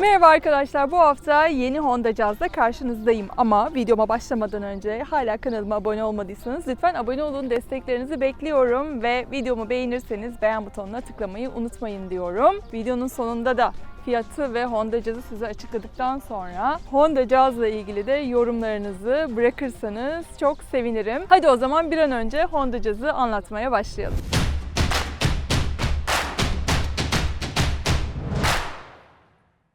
Merhaba arkadaşlar. Bu hafta yeni Honda Jazz'da karşınızdayım. Ama videoma başlamadan önce hala kanalıma abone olmadıysanız lütfen abone olun. Desteklerinizi bekliyorum ve videomu beğenirseniz beğen butonuna tıklamayı unutmayın diyorum. Videonun sonunda da fiyatı ve Honda Jazz'ı size açıkladıktan sonra Honda Jazz'la ilgili de yorumlarınızı bırakırsanız çok sevinirim. Hadi o zaman bir an önce Honda Jazz'ı anlatmaya başlayalım.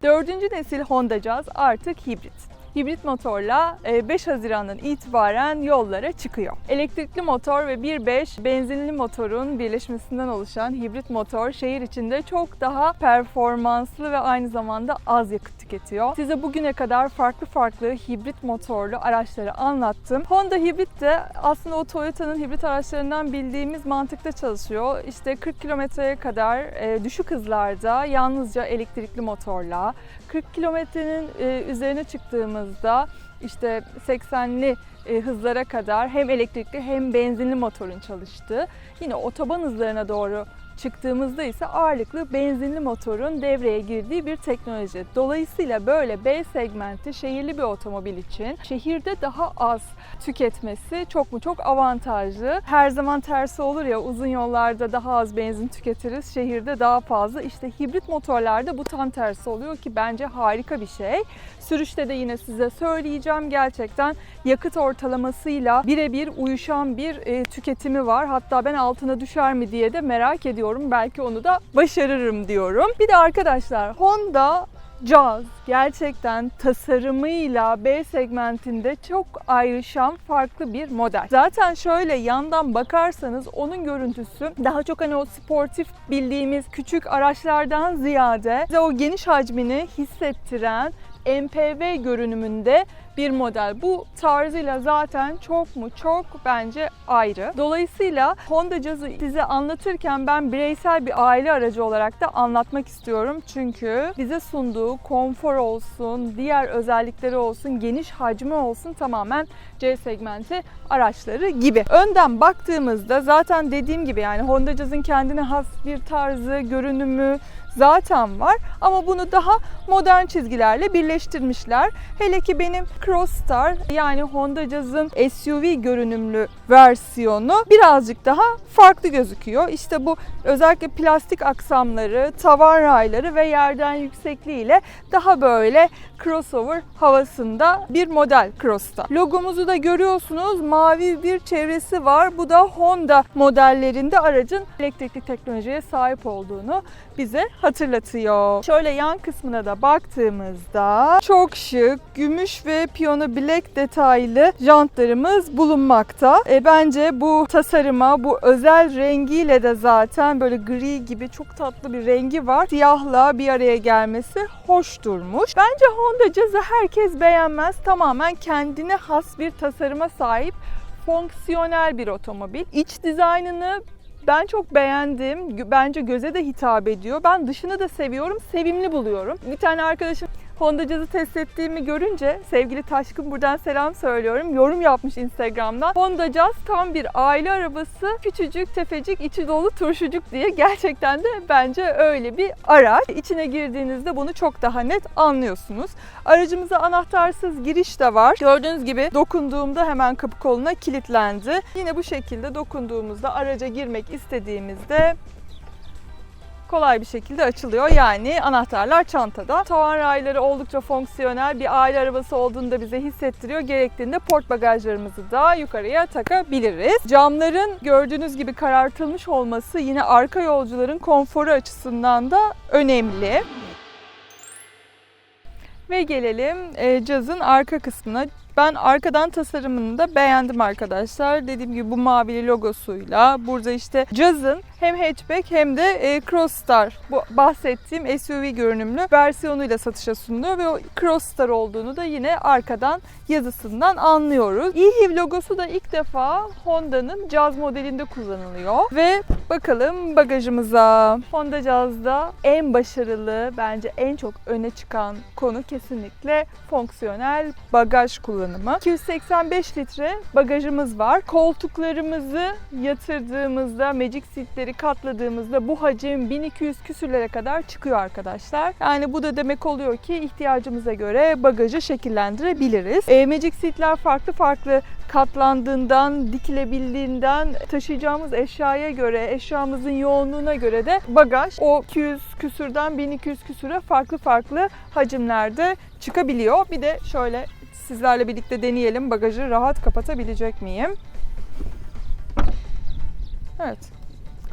Dördüncü nesil Honda Jazz artık hibrit. Hibrit motorla e, 5 Haziran'dan itibaren yollara çıkıyor. Elektrikli motor ve 1.5 benzinli motorun birleşmesinden oluşan hibrit motor şehir içinde çok daha performanslı ve aynı zamanda az yakıt tüketiyor. Size bugüne kadar farklı farklı hibrit motorlu araçları anlattım. Honda hibrit de aslında o Toyota'nın hibrit araçlarından bildiğimiz mantıkta çalışıyor. İşte 40 kilometreye kadar e, düşük hızlarda yalnızca elektrikli motorla, 40 kilometrenin e, üzerine çıktığımızda işte 80'li e, hızlara kadar hem elektrikli hem benzinli motorun çalıştığı, yine otoban hızlarına doğru çıktığımızda ise ağırlıklı benzinli motorun devreye girdiği bir teknoloji. Dolayısıyla böyle B segmenti şehirli bir otomobil için şehirde daha az tüketmesi çok mu çok avantajlı. Her zaman tersi olur ya uzun yollarda daha az benzin tüketiriz, şehirde daha fazla. İşte hibrit motorlarda bu tam tersi oluyor ki bence harika bir şey. Sürüşte de yine size söyleyeceğim gerçekten yakıt ortalamasıyla birebir uyuşan bir e, tüketimi var. Hatta ben altına düşer mi diye de merak ediyorum. Belki onu da başarırım diyorum. Bir de arkadaşlar Honda Jazz gerçekten tasarımıyla B segmentinde çok ayrışan farklı bir model. Zaten şöyle yandan bakarsanız onun görüntüsü daha çok hani o sportif bildiğimiz küçük araçlardan ziyade size o geniş hacmini hissettiren MPV görünümünde bir model. Bu tarzıyla zaten çok mu çok bence ayrı. Dolayısıyla Honda Jazz'ı size anlatırken ben bireysel bir aile aracı olarak da anlatmak istiyorum. Çünkü bize sunduğu konfor olsun, diğer özellikleri olsun, geniş hacmi olsun tamamen C segmenti araçları gibi. Önden baktığımızda zaten dediğim gibi yani Honda Jazz'ın kendine has bir tarzı, görünümü, zaten var ama bunu daha modern çizgilerle birleştirmişler. Hele ki benim Crossstar yani Honda Jazz'ın SUV görünümlü versiyonu birazcık daha farklı gözüküyor. İşte bu özellikle plastik aksamları, tavan rayları ve yerden yüksekliğiyle daha böyle crossover havasında bir model Crossstar. Logomuzu da görüyorsunuz. Mavi bir çevresi var. Bu da Honda modellerinde aracın elektrikli teknolojiye sahip olduğunu bize hatırlatıyor. Şöyle yan kısmına da baktığımızda çok şık, gümüş ve piyano bilek detaylı jantlarımız bulunmakta. E, bence bu tasarıma, bu özel rengiyle de zaten böyle gri gibi çok tatlı bir rengi var. Siyahla bir araya gelmesi hoş durmuş. Bence Honda Jazz'ı herkes beğenmez. Tamamen kendine has bir tasarıma sahip fonksiyonel bir otomobil. İç dizaynını ben çok beğendim. Bence göze de hitap ediyor. Ben dışını da seviyorum, sevimli buluyorum. Bir tane arkadaşım Honda Jazz'ı test ettiğimi görünce sevgili Taşkın buradan selam söylüyorum. Yorum yapmış Instagram'dan. Honda Jazz tam bir aile arabası. Küçücük, tefecik, içi dolu turşucuk diye. Gerçekten de bence öyle bir araç. İçine girdiğinizde bunu çok daha net anlıyorsunuz. Aracımıza anahtarsız giriş de var. Gördüğünüz gibi dokunduğumda hemen kapı koluna kilitlendi. Yine bu şekilde dokunduğumuzda araca girmek istediğimizde kolay bir şekilde açılıyor. Yani anahtarlar çantada. Tavan rayları oldukça fonksiyonel bir aile arabası olduğunu da bize hissettiriyor. Gerektiğinde port bagajlarımızı da yukarıya takabiliriz. Camların gördüğünüz gibi karartılmış olması yine arka yolcuların konforu açısından da önemli. Ve gelelim e, cazın arka kısmına. Ben arkadan tasarımını da beğendim arkadaşlar. Dediğim gibi bu mavili logosuyla burada işte cazın hem hatchback hem de e, Crossstar bu bahsettiğim SUV görünümlü versiyonuyla satışa sunuluyor ve o Crossstar olduğunu da yine arkadan yazısından anlıyoruz. eHiv logosu da ilk defa Honda'nın Jazz modelinde kullanılıyor ve bakalım bagajımıza. Honda Jazz'da en başarılı bence en çok öne çıkan konu kesinlikle fonksiyonel bagaj kullanımı kullanımı. 285 litre bagajımız var. Koltuklarımızı yatırdığımızda, Magic Seat'leri katladığımızda bu hacim 1200 küsürlere kadar çıkıyor arkadaşlar. Yani bu da demek oluyor ki ihtiyacımıza göre bagajı şekillendirebiliriz. E, Magic Seat'ler farklı farklı katlandığından, dikilebildiğinden taşıyacağımız eşyaya göre, eşyamızın yoğunluğuna göre de bagaj o 200 küsürden 1200 küsüre farklı farklı hacimlerde çıkabiliyor. Bir de şöyle sizlerle birlikte deneyelim bagajı rahat kapatabilecek miyim? Evet.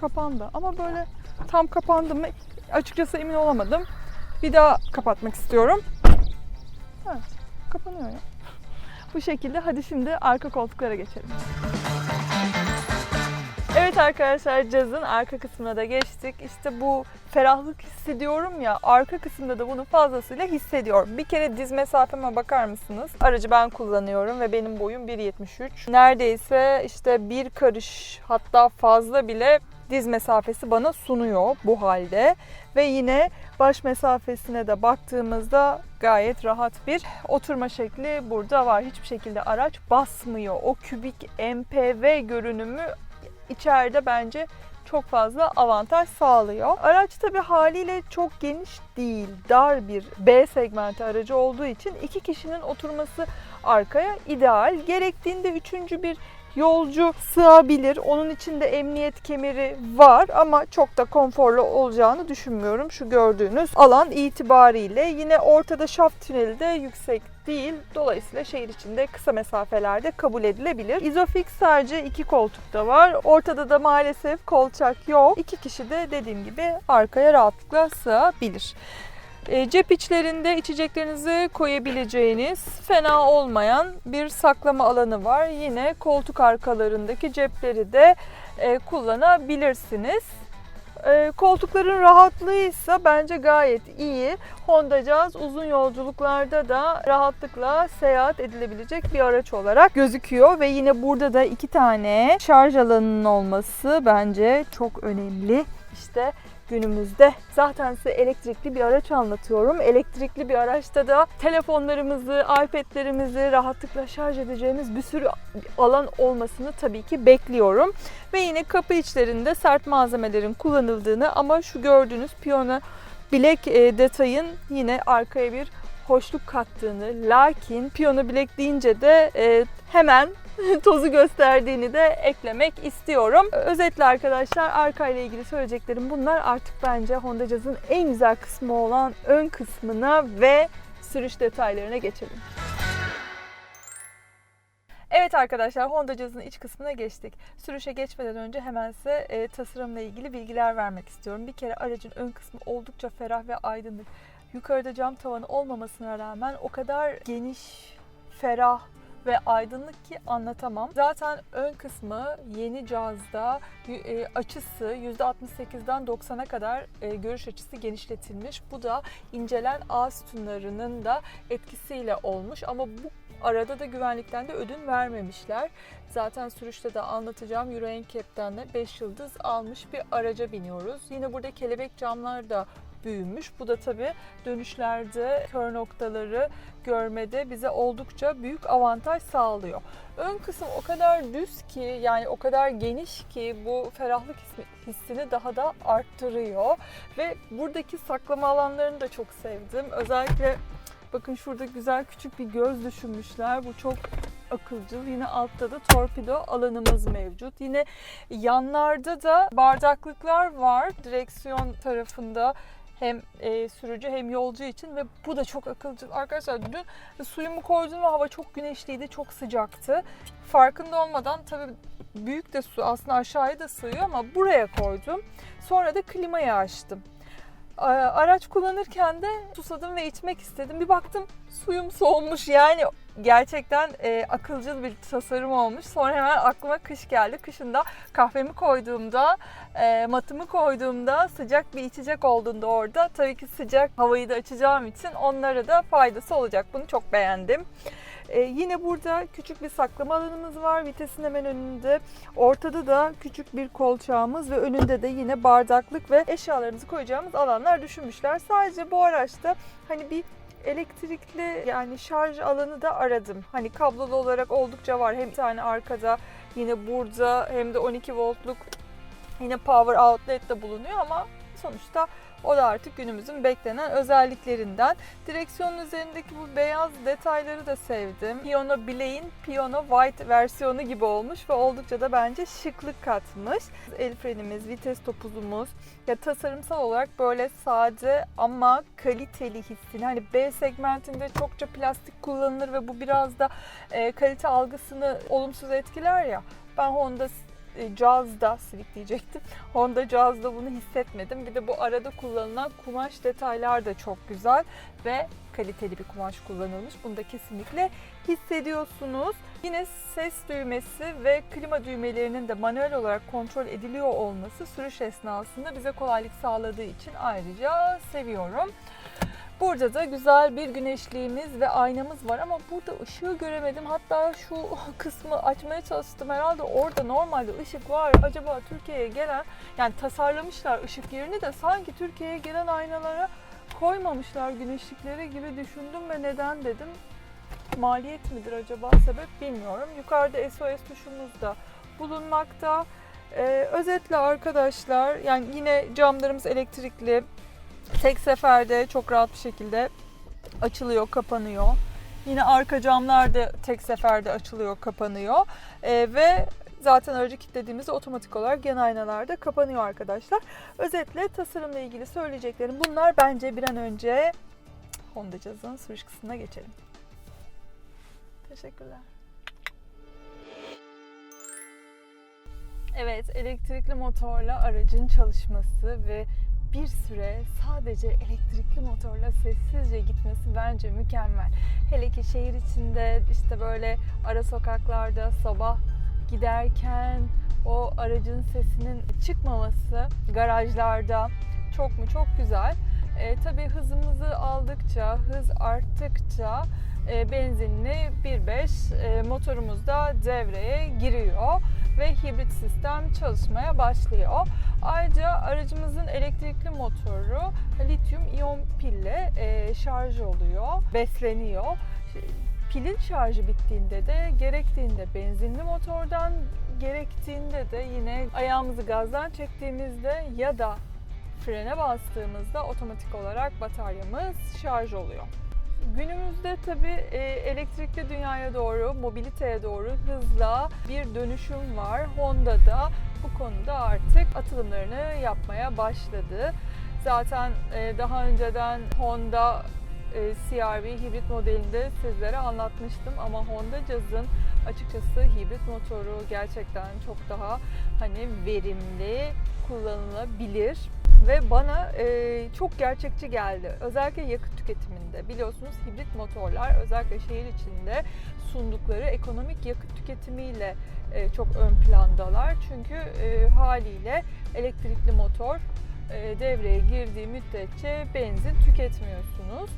Kapandı ama böyle tam kapandı mı açıkçası emin olamadım. Bir daha kapatmak istiyorum. Evet. Kapanıyor ya. Bu şekilde hadi şimdi arka koltuklara geçelim. Arkadaşlar cazın arka kısmına da geçtik. İşte bu ferahlık hissediyorum ya arka kısımda da bunu fazlasıyla hissediyorum. Bir kere diz mesafeme bakar mısınız? Aracı ben kullanıyorum ve benim boyum 1.73. Neredeyse işte bir karış hatta fazla bile diz mesafesi bana sunuyor bu halde. Ve yine baş mesafesine de baktığımızda gayet rahat bir oturma şekli burada var. Hiçbir şekilde araç basmıyor. O kübik MPV görünümü içeride bence çok fazla avantaj sağlıyor. Araç tabi haliyle çok geniş değil, dar bir B segmenti aracı olduğu için iki kişinin oturması arkaya ideal. Gerektiğinde üçüncü bir yolcu sığabilir. Onun içinde emniyet kemeri var ama çok da konforlu olacağını düşünmüyorum. Şu gördüğünüz alan itibariyle yine ortada şaft tüneli de yüksek değil. Dolayısıyla şehir içinde kısa mesafelerde kabul edilebilir. Isofix sadece iki koltukta var. Ortada da maalesef kolçak yok. İki kişi de dediğim gibi arkaya rahatlıkla sığabilir. E, cep içlerinde içeceklerinizi koyabileceğiniz fena olmayan bir saklama alanı var. Yine koltuk arkalarındaki cepleri de e, kullanabilirsiniz. E, koltukların rahatlığı ise bence gayet iyi. Honda Jazz uzun yolculuklarda da rahatlıkla seyahat edilebilecek bir araç olarak gözüküyor ve yine burada da iki tane şarj alanının olması bence çok önemli. İşte günümüzde. Zaten size elektrikli bir araç anlatıyorum. Elektrikli bir araçta da telefonlarımızı, iPad'lerimizi rahatlıkla şarj edeceğimiz bir sürü alan olmasını tabii ki bekliyorum. Ve yine kapı içlerinde sert malzemelerin kullanıldığını ama şu gördüğünüz piyano bilek e, detayın yine arkaya bir hoşluk kattığını lakin piyano bilek deyince de e, hemen tozu gösterdiğini de eklemek istiyorum. Özetle arkadaşlar arka ile ilgili söyleyeceklerim bunlar. Artık bence Honda Jazz'ın en güzel kısmı olan ön kısmına ve sürüş detaylarına geçelim. Evet arkadaşlar Honda Jazz'ın iç kısmına geçtik. Sürüşe geçmeden önce hemen size e, tasarımla ilgili bilgiler vermek istiyorum. Bir kere aracın ön kısmı oldukça ferah ve aydınlık. Yukarıda cam tavanı olmamasına rağmen o kadar geniş, ferah ve aydınlık ki anlatamam. Zaten ön kısmı yeni cihazda e, açısı %68'den 90'a kadar e, görüş açısı genişletilmiş. Bu da incelen ağ sütunlarının da etkisiyle olmuş ama bu arada da güvenlikten de ödün vermemişler. Zaten sürüşte de anlatacağım Euro NCAP'ten de 5 yıldız almış bir araca biniyoruz. Yine burada kelebek camlar da büyümüş. Bu da tabii dönüşlerde kör noktaları görmede bize oldukça büyük avantaj sağlıyor. Ön kısım o kadar düz ki yani o kadar geniş ki bu ferahlık hissini daha da arttırıyor. Ve buradaki saklama alanlarını da çok sevdim. Özellikle bakın şurada güzel küçük bir göz düşünmüşler. Bu çok akılcıl. Yine altta da torpido alanımız mevcut. Yine yanlarda da bardaklıklar var. Direksiyon tarafında hem e, sürücü hem yolcu için ve bu da çok akılcı. Arkadaşlar dün suyumu koydum ve hava çok güneşliydi, çok sıcaktı. Farkında olmadan tabii büyük de su aslında aşağıya da sığıyor ama buraya koydum. Sonra da klimayı açtım. Araç kullanırken de susadım ve içmek istedim. Bir baktım suyum soğumuş yani gerçekten e, akılcıl bir tasarım olmuş. Sonra hemen aklıma kış geldi. Kışında kahvemi koyduğumda, e, matımı koyduğumda sıcak bir içecek olduğunda orada tabii ki sıcak havayı da açacağım için onlara da faydası olacak. Bunu çok beğendim. Ee, yine burada küçük bir saklama alanımız var vitesin hemen önünde. Ortada da küçük bir kolçağımız ve önünde de yine bardaklık ve eşyalarımızı koyacağımız alanlar düşünmüşler. Sadece bu araçta hani bir elektrikli yani şarj alanı da aradım. Hani kablolu olarak oldukça var. Hem bir tane arkada yine burada hem de 12 voltluk yine power outlet de bulunuyor ama sonuçta o da artık günümüzün beklenen özelliklerinden. Direksiyonun üzerindeki bu beyaz detayları da sevdim. Piyano bileğin Piyano White versiyonu gibi olmuş ve oldukça da bence şıklık katmış. El frenimiz, vites topuzumuz ya tasarımsal olarak böyle sade ama kaliteli hissini hani B segmentinde çokça plastik kullanılır ve bu biraz da e, kalite algısını olumsuz etkiler ya. Ben Honda Jazz'da, Civic diyecektim. Honda Jazz'da bunu hissetmedim. Bir de bu arada kullanılan kumaş detaylar da çok güzel ve kaliteli bir kumaş kullanılmış. Bunu da kesinlikle hissediyorsunuz. Yine ses düğmesi ve klima düğmelerinin de manuel olarak kontrol ediliyor olması sürüş esnasında bize kolaylık sağladığı için ayrıca seviyorum. Burada da güzel bir güneşliğimiz ve aynamız var ama burada ışığı göremedim. Hatta şu kısmı açmaya çalıştım herhalde orada normalde ışık var. Acaba Türkiye'ye gelen yani tasarlamışlar ışık yerini de sanki Türkiye'ye gelen aynalara koymamışlar güneşlikleri gibi düşündüm ve neden dedim. Maliyet midir acaba sebep bilmiyorum. Yukarıda SOS tuşumuz da bulunmakta. Ee, özetle arkadaşlar yani yine camlarımız elektrikli. Tek seferde çok rahat bir şekilde açılıyor, kapanıyor. Yine arka camlar da tek seferde açılıyor, kapanıyor. Ee, ve zaten aracı kilitlediğimizde otomatik olarak yan aynalar da kapanıyor arkadaşlar. Özetle tasarımla ilgili söyleyeceklerim bunlar. Bence bir an önce Honda Jazz'ın sürüş kısmına geçelim. Teşekkürler. Evet, elektrikli motorla aracın çalışması ve bir süre sadece elektrikli motorla sessizce gitmesi bence mükemmel. Hele ki şehir içinde işte böyle ara sokaklarda sabah giderken o aracın sesinin çıkmaması garajlarda çok mu çok güzel. E, tabii hızımızı aldıkça, hız arttıkça benzinli 1.5 e, motorumuz da devreye giriyor ve hibrit sistem çalışmaya başlıyor. Ayrıca aracımızın elektrikli motoru lityum iyon pille e, şarj oluyor, besleniyor. Pilin şarjı bittiğinde de gerektiğinde benzinli motordan gerektiğinde de yine ayağımızı gazdan çektiğimizde ya da frene bastığımızda otomatik olarak bataryamız şarj oluyor. Günümüzde tabii e, elektrikli dünyaya doğru, mobiliteye doğru hızla bir dönüşüm var. Honda da bu konuda artık atılımlarını yapmaya başladı. Zaten e, daha önceden Honda e, CR-V hibrit modelinde sizlere anlatmıştım ama Honda Jazz'ın açıkçası hibrit motoru gerçekten çok daha hani verimli, kullanılabilir ve bana e, çok gerçekçi geldi. Özellikle yakıt tüketiminde. Biliyorsunuz hibrit motorlar özellikle şehir içinde sundukları ekonomik yakıt tüketimiyle e, çok ön plandalar. Çünkü e, haliyle elektrikli motor e, devreye girdiği müddetçe benzin tüketmiyorsunuz.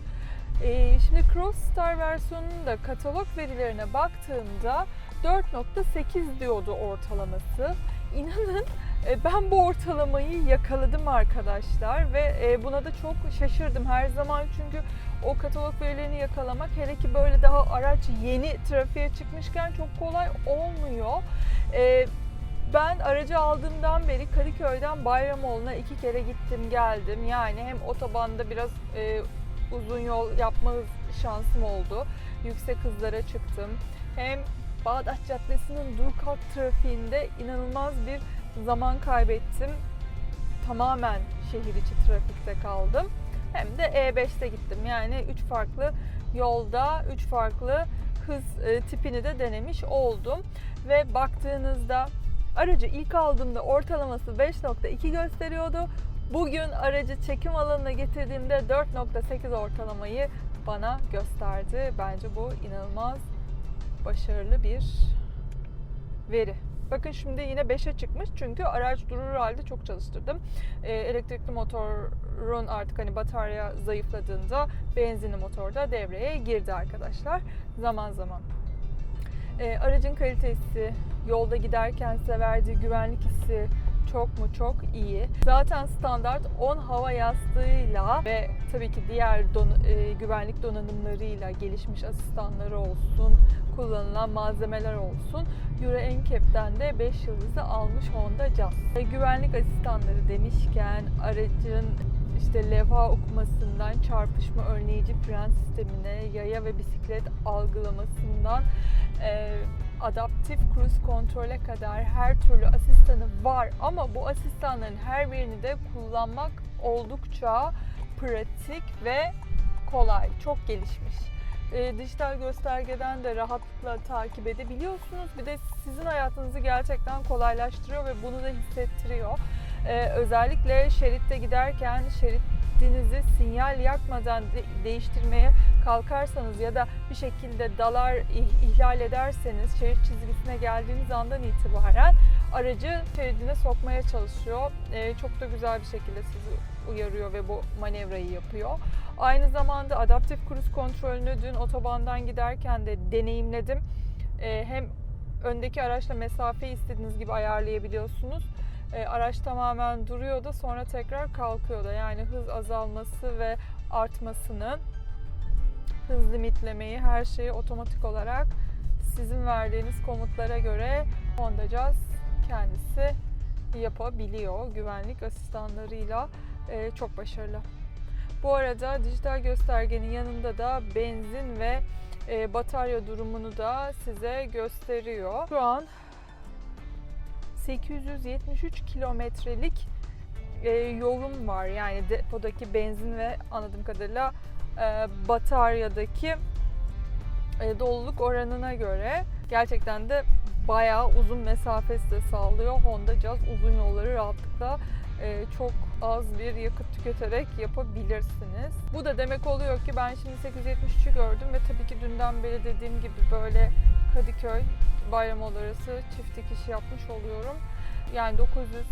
E, şimdi Cross Star versiyonunun da katalog verilerine baktığımda 4.8 diyordu ortalaması. İnanın ben bu ortalamayı yakaladım arkadaşlar ve e, buna da çok şaşırdım her zaman çünkü o katalog verilerini yakalamak hele ki böyle daha araç yeni trafiğe çıkmışken çok kolay olmuyor. E, ben aracı aldığımdan beri Kadıköy'den Bayramoğlu'na iki kere gittim geldim. Yani hem otobanda biraz uzun yol yapma şansım oldu. Yüksek hızlara çıktım. Hem Bağdat Caddesi'nin dur trafiğinde inanılmaz bir zaman kaybettim. Tamamen şehir içi trafikte kaldım. Hem de E5'te gittim. Yani 3 farklı yolda 3 farklı hız e, tipini de denemiş oldum. Ve baktığınızda aracı ilk aldığımda ortalaması 5.2 gösteriyordu. Bugün aracı çekim alanına getirdiğimde 4.8 ortalamayı bana gösterdi. Bence bu inanılmaz başarılı bir veri. Bakın şimdi yine 5'e çıkmış çünkü araç durur halde çok çalıştırdım. E, elektrikli motorun artık hani batarya zayıfladığında benzinli motorda devreye girdi arkadaşlar zaman zaman. E, aracın kalitesi, yolda giderken size verdiği güvenlik hissi, çok mu çok iyi. Zaten standart 10 hava yastığıyla ve tabii ki diğer don- e, güvenlik donanımlarıyla gelişmiş asistanları olsun, kullanılan malzemeler olsun. Euro NCAP'ten de 5 yıldızı almış Honda Jazz. E, güvenlik asistanları demişken aracın işte levha okumasından çarpışma önleyici fren sistemine, yaya ve bisiklet algılamasından e, adaptif cruise kontrole kadar her türlü asistanı var ama bu asistanların her birini de kullanmak oldukça pratik ve kolay, çok gelişmiş. E, dijital göstergeden de rahatlıkla takip edebiliyorsunuz. Bir de sizin hayatınızı gerçekten kolaylaştırıyor ve bunu da hissettiriyor. E, özellikle şeritte giderken şeridinizi sinyal yakmadan de- değiştirmeye kalkarsanız ya da bir şekilde dalar ih- ihlal ederseniz şerit çizgisine geldiğiniz andan itibaren aracı şeridine sokmaya çalışıyor. Ee, çok da güzel bir şekilde sizi uyarıyor ve bu manevrayı yapıyor. Aynı zamanda adaptif kruz kontrolünü dün otobandan giderken de deneyimledim. Ee, hem öndeki araçla mesafeyi istediğiniz gibi ayarlayabiliyorsunuz. Ee, araç tamamen duruyor da sonra tekrar kalkıyor da. Yani hız azalması ve artmasını hız limitlemeyi, her şeyi otomatik olarak sizin verdiğiniz komutlara göre Honda Jazz kendisi yapabiliyor. Güvenlik asistanlarıyla e, çok başarılı. Bu arada dijital göstergenin yanında da benzin ve e, batarya durumunu da size gösteriyor. Şu an 873 kilometrelik e, yolum var. Yani depodaki benzin ve anladığım kadarıyla e, bataryadaki e, doluluk oranına göre gerçekten de bayağı uzun mesafesi de sağlıyor. Honda Jazz uzun yolları rahatlıkla e, çok az bir yakıt tüketerek yapabilirsiniz. Bu da demek oluyor ki ben şimdi 873'ü gördüm ve tabii ki dünden beri dediğim gibi böyle Kadıköy Bayramoğlu arası çift dikiş yapmış oluyorum. Yani 900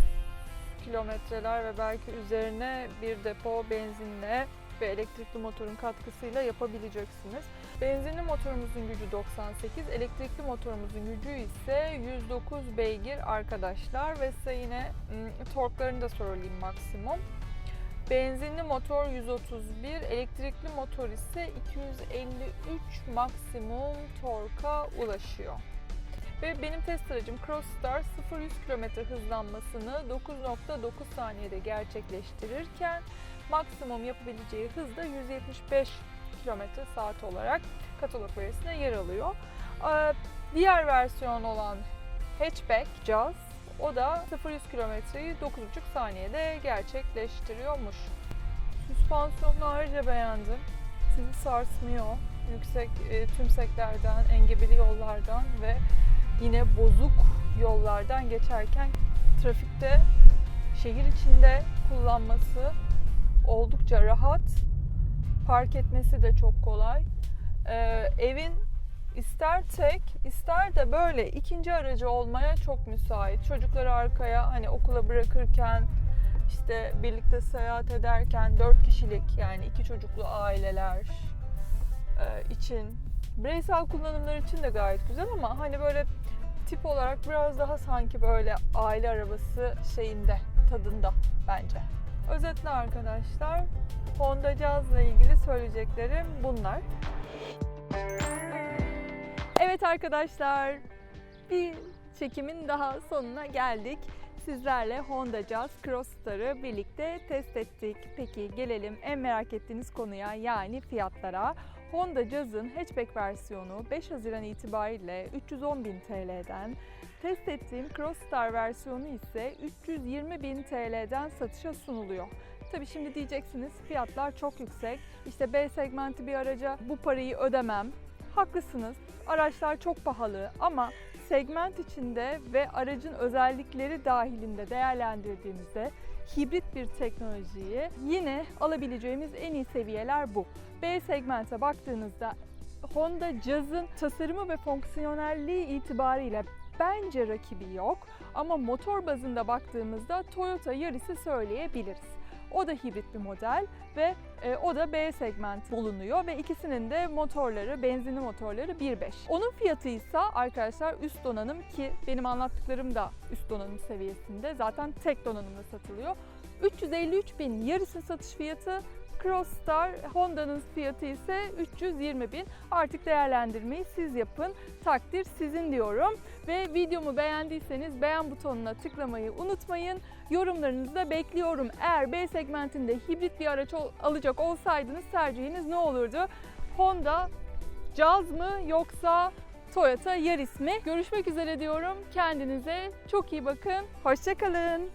kilometreler ve belki üzerine bir depo benzinle ve elektrikli motorun katkısıyla yapabileceksiniz. Benzinli motorumuzun gücü 98, elektrikli motorumuzun gücü ise 109 beygir arkadaşlar ve size yine ım, torklarını da söyleyeyim maksimum. Benzinli motor 131, elektrikli motor ise 253 maksimum torka ulaşıyor. Ve benim test aracım Crossstar 0-100 km hızlanmasını 9.9 saniyede gerçekleştirirken maksimum yapabileceği hız da 175 km saat olarak katalog verisine yer alıyor. Ee, Diğer versiyon olan hatchback Jazz o da 0-100 kilometreyi 9.5 saniyede gerçekleştiriyormuş. Süspansiyonunu ayrıca beğendim. Sizi sarsmıyor. Yüksek e, tümseklerden, engebeli yollardan ve yine bozuk yollardan geçerken trafikte şehir içinde kullanması oldukça rahat. Park etmesi de çok kolay. Ee, evin ister tek ister de böyle ikinci aracı olmaya çok müsait. Çocukları arkaya hani okula bırakırken işte birlikte seyahat ederken dört kişilik yani iki çocuklu aileler e, için bireysel kullanımlar için de gayet güzel ama hani böyle tip olarak biraz daha sanki böyle aile arabası şeyinde tadında bence. Özetle arkadaşlar Honda Jazz'la ilgili söyleyeceklerim bunlar. Evet arkadaşlar bir çekimin daha sonuna geldik. Sizlerle Honda Jazz Crossstar'ı birlikte test ettik. Peki gelelim en merak ettiğiniz konuya yani fiyatlara. Honda Jazz'ın hatchback versiyonu 5 Haziran itibariyle 310.000 TL'den, test ettiğim Crossstar versiyonu ise 320.000 TL'den satışa sunuluyor. Tabi şimdi diyeceksiniz fiyatlar çok yüksek. İşte B segmenti bir araca bu parayı ödemem. Haklısınız. Araçlar çok pahalı ama segment içinde ve aracın özellikleri dahilinde değerlendirdiğimizde hibrit bir teknolojiyi yine alabileceğimiz en iyi seviyeler bu. B segmente baktığınızda Honda Jazz'ın tasarımı ve fonksiyonelliği itibariyle bence rakibi yok ama motor bazında baktığımızda Toyota Yaris'i söyleyebiliriz. O da hibrit bir model ve e, o da B segment bulunuyor ve ikisinin de motorları, benzinli motorları 1.5. Onun fiyatı ise arkadaşlar üst donanım ki benim anlattıklarım da üst donanım seviyesinde. Zaten tek donanımda satılıyor. 353 bin yarısın satış fiyatı. Crossstar Honda'nın fiyatı ise 320 bin. Artık değerlendirmeyi siz yapın. Takdir sizin diyorum. Ve videomu beğendiyseniz beğen butonuna tıklamayı unutmayın. Yorumlarınızı da bekliyorum. Eğer B segmentinde hibrit bir araç alacak olsaydınız tercihiniz ne olurdu? Honda Jazz mı yoksa Toyota Yaris mi? Görüşmek üzere diyorum. Kendinize çok iyi bakın. Hoşçakalın.